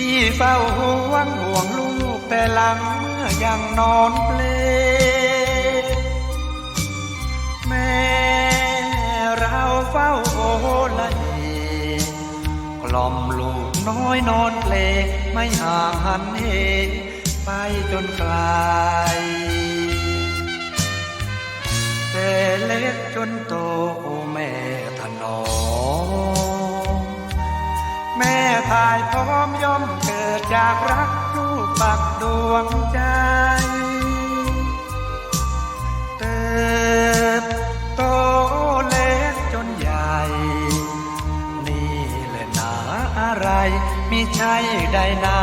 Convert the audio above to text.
ที่เฝ้าห่วงห่วงลูกแต่หลังเมื่อยังนอนเปลแม่เราเฝ้าโอละเอกล่อมลูกน้อยนอนเพลไม่ห่างหันเหไปจนไกลแต่เล็กจนโต ทายพร้อมย่อมเกิดจากรักลูกปักดวงใจเติบโตเล็กจนใหญ่ นี่แหละหนาอะไรมิใช่ใดนา